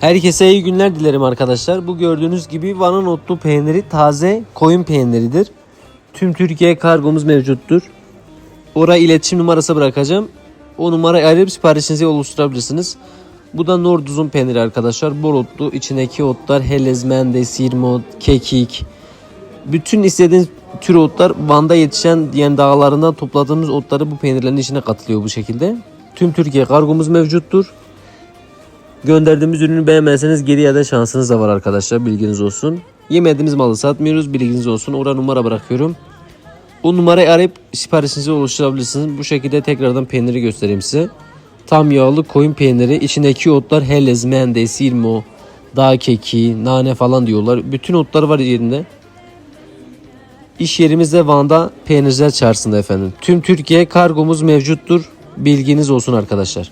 Herkese iyi günler dilerim arkadaşlar. Bu gördüğünüz gibi Van'ın otlu peyniri taze koyun peyniridir. Tüm Türkiye kargomuz mevcuttur. Oraya iletişim numarası bırakacağım. O numarayı arayıp siparişinizi oluşturabilirsiniz. Bu da Norduz'un peyniri arkadaşlar. Bol otlu. içindeki otlar helez, mendes, sirmot, kekik. Bütün istediğiniz tür otlar Van'da yetişen yani dağlarından topladığımız otları bu peynirlerin içine katılıyor bu şekilde. Tüm Türkiye kargomuz mevcuttur. Gönderdiğimiz ürünü beğenmezseniz geri iade şansınız da var arkadaşlar bilginiz olsun. Yemediğiniz malı satmıyoruz bilginiz olsun. Oraya numara bırakıyorum. O numarayı arayıp siparişinizi oluşturabilirsiniz. Bu şekilde tekrardan peyniri göstereyim size. Tam yağlı koyun peyniri. içindeki otlar helez, mendes, irmo, dağ keki, nane falan diyorlar. Bütün otlar var yerinde. İş yerimizde Van'da Peynirciler Çarşısı'nda efendim. Tüm Türkiye kargomuz mevcuttur. Bilginiz olsun arkadaşlar.